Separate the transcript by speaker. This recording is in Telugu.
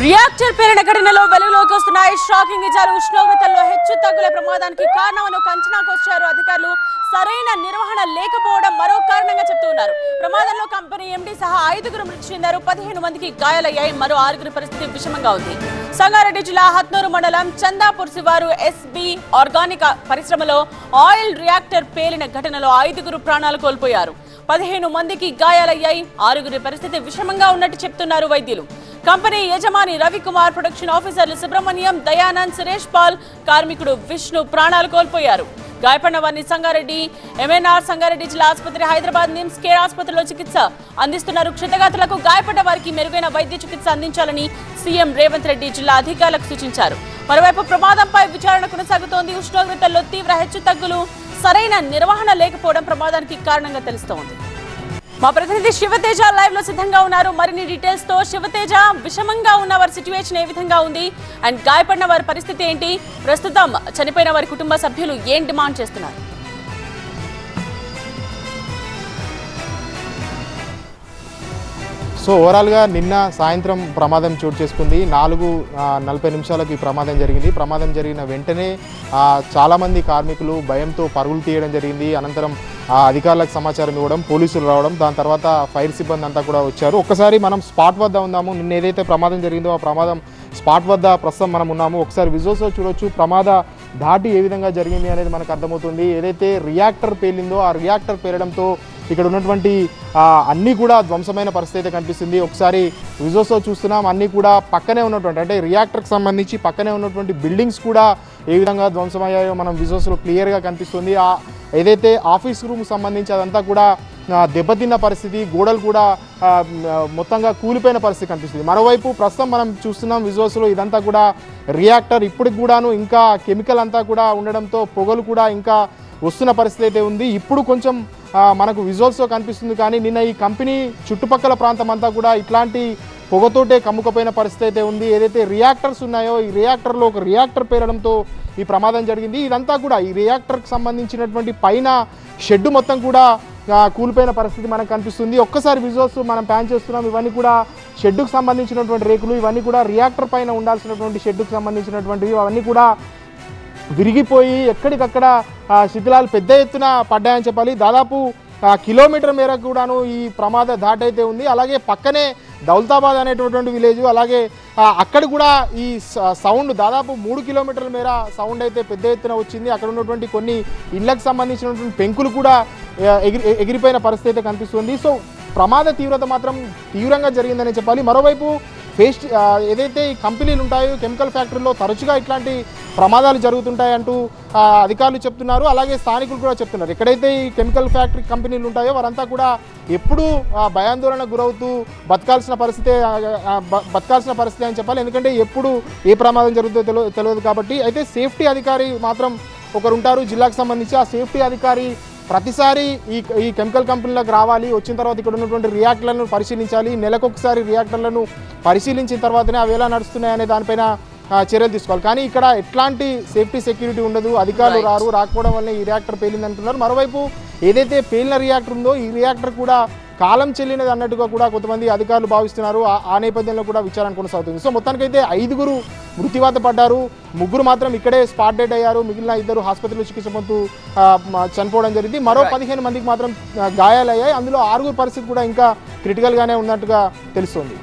Speaker 1: రియాక్టర్ పేరిన ఘటనలో వెలుగులోకి వస్తున్నాయి. షాకింగ్ నిజాలు ఉష్ణోగ్రతల్లో హెచ్చు తగ్గుల ప్రమాదానికి కారణమని ఒక అంచనాకు వచ్చారు అధికారులు. సరైన నిర్వహణ లేకపోవడం మరో కారణంగా చెప్తున్నారు ప్రమాదంలో కంపెనీ ఎండీ సహా ఐదుగురు మృతి చెందారు. పదిహేను మందికి గాయాలయ్యాయి. మరో ఆరుగురి పరిస్థితి విషమంగా ఉంది. సంగారెడ్డి జిల్లా హత్నూరు మండలం చందాపూర్ శివారు ఎస్బి ఆర్గానిక్ పరిశ్రమలో ఆయిల్ రియాక్టర్ పేలిన ఘటనలో ఐదుగురు ప్రాణాలు కోల్పోయారు. పదిహేను మందికి గాయాలయ్యాయి. ఆరుగురి పరిస్థితి విషమంగా ఉన్నట్టు చెప్తున్నారు వైద్యులు. కంపెనీ యజమాని రవికుమార్ ప్రొడక్షన్ ఆఫీసర్లు సుబ్రహ్మణ్యం దయానంద్ సురేష్ పాల్ కార్మికుడు విష్ణు ప్రాణాలు కోల్పోయారు. గాయపడిన వారిని సంగారెడ్డి ఎంఎన్ఆర్ సంగారెడ్డి జిల్లా ఆసుపత్రి హైదరాబాద్ నిమ్స్ కేర్ ఆసుపత్రిలో చికిత్స అందిస్తున్నారు. క్షతగాతులకు గాయపడ్డ వారికి మెరుగైన వైద్య చికిత్స అందించాలని సీఎం రేవంత్ రెడ్డి జిల్లా అధికారులకు సూచించారు. మరోవైపు ప్రమాదంపై విచారణ కొనసాగుతోంది. ఉష్ణోగ్రతల్లో తీవ్ర హెచ్చుతగ్గులు సరైన నిర్వహణ లేకపోవడం ప్రమాదానికి కారణంగా తెలుస్తోంది. మా ప్రతినిధి శివతేజ లైవ్లో సిద్ధంగా ఉన్నారు. మరిన్ని డీటెయిల్స్తో శివతేజ విషమంగా ఉన్న వారి సిచ్యువేషన్ ఏ విధంగా ఉంది? అండ్ గాయపడిన వారి పరిస్థితి ఏంటి? ప్రస్తుతం చనిపోయిన వారి కుటుంబ సభ్యులు ఏం డిమాండ్ చేస్తున్నారు?
Speaker 2: సో ఓవరాల్గా నిన్న సాయంత్రం ప్రమాదం చోటు చేసుకుంది. నాలుగు నలభై నిమిషాలకు ఈ ప్రమాదం జరిగింది. ప్రమాదం జరిగిన వెంటనే చాలామంది కార్మికులు భయంతో పరుగులు తీయడం జరిగింది. అనంతరం అధికారులకు సమాచారం ఇవ్వడం పోలీసులు రావడం దాని తర్వాత ఫైర్ సిబ్బంది అంతా కూడా వచ్చారు. ఒక్కసారి మనం స్పాట్ వద్ద ఉందాము. నిన్న ఏదైతే ప్రమాదం జరిగిందో ఆ ప్రమాదం స్పాట్ వద్ద ప్రస్తుతం మనం ఉన్నాము. ఒకసారి విజువల్స్లో చూడొచ్చు. ప్రమాద దాటి ఏ విధంగా జరిగింది అనేది మనకు అర్థమవుతుంది. ఏదైతే రియాక్టర్ పేలిందో ఆ రియాక్టర్ పేలడంతో ఇక్కడ ఉన్నటువంటి అన్నీ కూడా ధ్వంసమైన పరిస్థితి అయితే కనిపిస్తుంది. ఒకసారి విజోస్లో చూస్తున్నాం అన్నీ కూడా పక్కనే ఉన్నటువంటి అంటే రియాక్టర్కి సంబంధించి పక్కనే ఉన్నటువంటి బిల్డింగ్స్ కూడా ఏ విధంగా ధ్వంసమయ్యాయో మనం విజోస్లో క్లియర్గా కనిపిస్తుంది. ఏదైతే ఆఫీస్ రూమ్ సంబంధించి అదంతా కూడా దెబ్బతిన్న పరిస్థితి గోడలు కూడా మొత్తంగా కూలిపోయిన పరిస్థితి కనిపిస్తుంది. మరోవైపు ప్రస్తుతం మనం చూస్తున్నాం విజువల్స్లో ఇదంతా కూడా రియాక్టర్ ఇప్పటికి కూడాను ఇంకా కెమికల్ అంతా కూడా ఉండడంతో పొగలు కూడా ఇంకా వస్తున్న పరిస్థితి అయితే ఉంది. ఇప్పుడు కొంచెం మనకు విజువల్స్లో కనిపిస్తుంది కానీ నిన్న ఈ కంపెనీ చుట్టుపక్కల ప్రాంతం అంతా కూడా ఇట్లాంటి పొగతోటే కమ్ముకపోయిన పరిస్థితి అయితే ఉంది. ఏదైతే రియాక్టర్స్ ఉన్నాయో ఈ రియాక్టర్లో ఒక రియాక్టర్ పేరడంతో ఈ ప్రమాదం జరిగింది. ఇదంతా కూడా ఈ రియాక్టర్కి సంబంధించినటువంటి పైన షెడ్ మొత్తం కూడా కూలిపోయిన పరిస్థితి మనకు కనిపిస్తుంది. ఒక్కసారి విజువల్స్ మనం ప్యాన్ చేస్తున్నాం. ఇవన్నీ కూడా షెడ్డుకు సంబంధించినటువంటి రేకులు ఇవన్నీ కూడా రియాక్టర్ పైన ఉండాల్సినటువంటి షెడ్డుకు సంబంధించినటువంటివి అవన్నీ కూడా విరిగిపోయి ఎక్కడికక్కడ శిథిలాలు పెద్ద ఎత్తున పడ్డాయని చెప్పాలి. దాదాపు కిలోమీటర్ మేర కూడాను ఈ ప్రమాద దాటైతే అయితే ఉంది. అలాగే పక్కనే దౌల్తాబాద్ అనేటటువంటి విలేజ్ అలాగే అక్కడ కూడా ఈ స- సౌండ్ దాదాపు మూడు కిలోమీటర్ల మేర సౌండ్ అయితే పెద్ద ఎత్తున వచ్చింది. అక్కడ ఉన్నటువంటి కొన్ని ఇళ్ళకు సంబంధించినటువంటి పెంకులు కూడా ఎగిరి ఎగిరిపోయిన పరిస్థితి అయితే కనిపిస్తుంది. సో ప్రమాద తీవ్రత మాత్రం తీవ్రంగా జరిగిందనే చెప్పాలి. మరోవైపు ఫేస్ట్ ఏదైతే ఈ కంపెనీలు ఉంటాయో కెమికల్ ఫ్యాక్టరీలో తరచుగా ఇట్లాంటి ప్రమాదాలు జరుగుతుంటాయి అంటూ అధికారులు చెప్తున్నారు. అలాగే స్థానికులు కూడా చెప్తున్నారు. ఎక్కడైతే ఈ కెమికల్ ఫ్యాక్టరీ కంపెనీలు ఉంటాయో వారంతా కూడా ఎప్పుడూ భయాందోళన గురవుతూ బతకాల్సిన పరిస్థితే బతకాల్సిన పరిస్థితి అని చెప్పాలి. ఎందుకంటే ఎప్పుడు ఏ ప్రమాదం జరుగుతుందో తెలియదు తెలియదు కాబట్టి. అయితే సేఫ్టీ అధికారి మాత్రం ఒకరు ఉంటారు జిల్లాకు సంబంధించి ఆ సేఫ్టీ అధికారి ప్రతిసారి ఈ ఈ కెమికల్ కంపెనీలకు రావాలి వచ్చిన తర్వాత ఇక్కడ ఉన్నటువంటి రియాక్టర్లను పరిశీలించాలి నెలకొకసారి రియాక్టర్లను పరిశీలించిన తర్వాతనే అవి ఎలా నడుస్తున్నాయి అనే దానిపైన చర్యలు తీసుకోవాలి కానీ ఇక్కడ ఎట్లాంటి సేఫ్టీ సెక్యూరిటీ ఉండదు అధికారులు. రారు రాకపోవడం వల్ల ఈ రియాక్టర్ పేలింది అంటున్నారు మరోవైపు ఏదైతే పేలిన రియాక్టర్ ఉందో ఈ రియాక్టర్ కూడా కాలం చెల్లినది అన్నట్టుగా కూడా కొంతమంది అధికారులు భావిస్తున్నారు. ఆ- నేపథ్యంలో కూడా విచారణ కొనసాగుతుంది. సో మొత్తానికైతే ఐదుగురు మృత్యువాత పడ్డారు. ముగ్గురు మాత్రం ఇక్కడే స్పాట్ డెడ్ అయ్యారు. మిగిలిన ఇద్దరు ఆసుపత్రిలో చికిత్స పొందుతూ చనిపోవడం జరిగింది. మరో. పదిహేను మందికి మాత్రం గాయాలయ్యాయి. అందులో ఆరుగురు పరిస్థితి కూడా ఇంకా క్రిటికల్గానే ఉన్నట్టుగా తెలుస్తుంది.